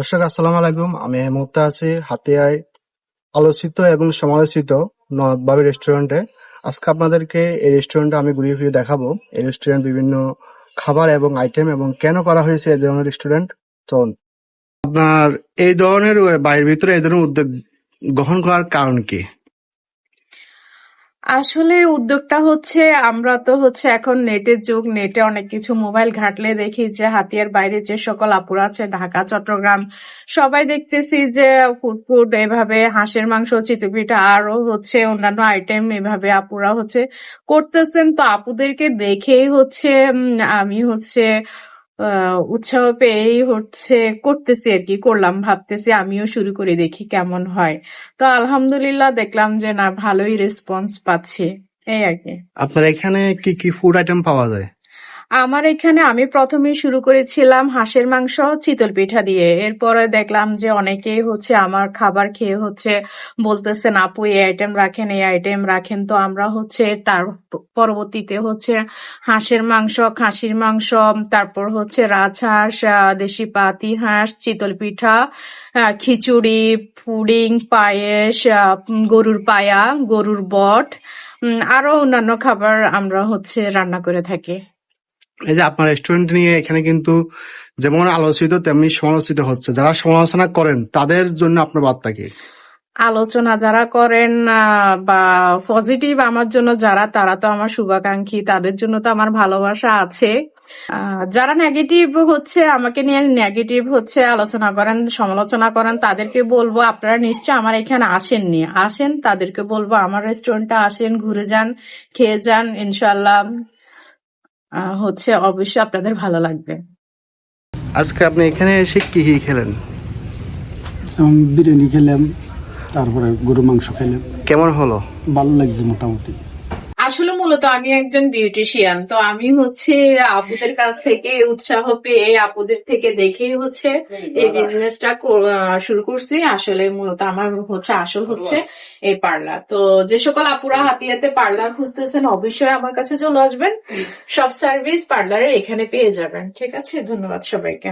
দর্শক, আসসালাম আলাইকুম। আমি মুক্তা আছি হাতিয়ায় আলোচিত এবং সমালোচিত নবাবী রেস্টুরেন্টে। আজকে আপনাদেরকে এই রেস্টুরেন্টে আমি ঘুরিয়ে ফিরিয়ে দেখাবো। এই রেস্টুরেন্ট বিভিন্ন খাবার এবং আইটেম এবং কেন করা হয়েছে এই ধরনের রেস্টুরেন্ট? চলুন। আপনার এই ধরনের বাইরের ভিতরে এই ধরনের উদ্যোগ গ্রহণ করার কারণ কি? আসলে উদ্যোগটা হচ্ছে, আমরা তো হচ্ছে এখন নেটের যুগ, নেটে অনেক কিছু মোবাইল ঘাটলে দেখি যে হাতিয়ার বাইরে যে সকল আপুরা আছে, ঢাকা, চট্টগ্রাম, সবাই দেখতেছি যে ফুটফুট এভাবে হাঁসের মাংস, চিতপিঠা, আরও হচ্ছে অন্যান্য আইটেম এভাবে আপুরা হচ্ছে করতেছেন। তো আপুদেরকে দেখেই হচ্ছে আমি হচ্ছে উৎসাহ পেয়েই হচ্ছে করতেছি আর কি, করলাম, ভাবতেছি আমিও শুরু করে, দেখি কেমন হয়। তো আলহামদুলিল্লাহ দেখলাম যে না, ভালোই রেসপন্স পাচ্ছি। এই আর কি। আপনার এখানে কি কি ফুড আইটেম পাওয়া যায়? আমার এখানে আমি প্রথমে শুরু করেছিলাম হাঁসের মাংস, চিতল পিঠা দিয়ে। এরপরে দেখলাম যে অনেকেই হচ্ছে আমার খাবার খেয়ে হচ্ছে বলতেছেন আপু, এই আইটেম রাখেন, এই আইটেম রাখেন। তো আমরা হচ্ছে তার পরবর্তীতে হচ্ছে হাঁসের মাংস, খাসির মাংস, তারপর হচ্ছে রাজহাঁস দেশি পাতি হাঁস, চিতল পিঠা খিচুড়ি, পুডিং, পায়েস গরুর পায়া, গরুর বট আরও অন্যান্য খাবার আমরা হচ্ছে রান্না করে থাকি। এই যে আপনার রেস্টুরেন্ট নিয়ে এখানে কিন্তু যেমন আলোচিত, তেমনি সমালোচিত হচ্ছে। যারা সমালোচনা করেন, তাদের জন্য আপনার বার্তা কি? আলোচনা যারা করেন বা পজিটিভ আমার জন্য যারা, তারা তো আমার শুভাকাঙ্ক্ষী। তাদের জন্য তো আমার ভালোবাসা আছে। যারা নেগেটিভ হচ্ছে, আমাকে নিয়ে নেগেটিভ হচ্ছে, আলোচনা করেন, সমালোচনা করেন, তাদেরকে বলব, আপনারা নিশ্চয় আমার এখানে আসেননি। আসেন, তাদেরকে বলব, আমার রেস্টুরেন্টে আসেন, ঘুরে যান, খেয়ে যান ইনশাল্লাহ হচ্ছে অবশ্যই আপনাদের ভালো লাগবে। আজকে আপনি এখানে এসে কি কি খেলেন? যেমন বিরিয়ানি খেলাম তারপরে গরু মাংস খেলাম। কেমন হলো? ভালো লাগছে মোটামুটি। মূলত আমি একজন বিউটিশিয়ান তো আমি হচ্ছে আপুদের কাছ থেকে উৎসাহ পেয়ে আপুদের থেকে দেখেই হচ্ছে এই বিজনেসটা শুরু করছি। আসলে মূলত আমার হচ্ছে আসল হচ্ছে এই পার্লার তো যে সকল আপুরা হাতিয়াতে পার্লার খুঁজতেছেন অবশ্যই আমার কাছে চলে আসবেন। সব সার্ভিস পার্লারে এখানে পেয়ে যাবেন। ঠিক আছে? ধন্যবাদ সবাইকে।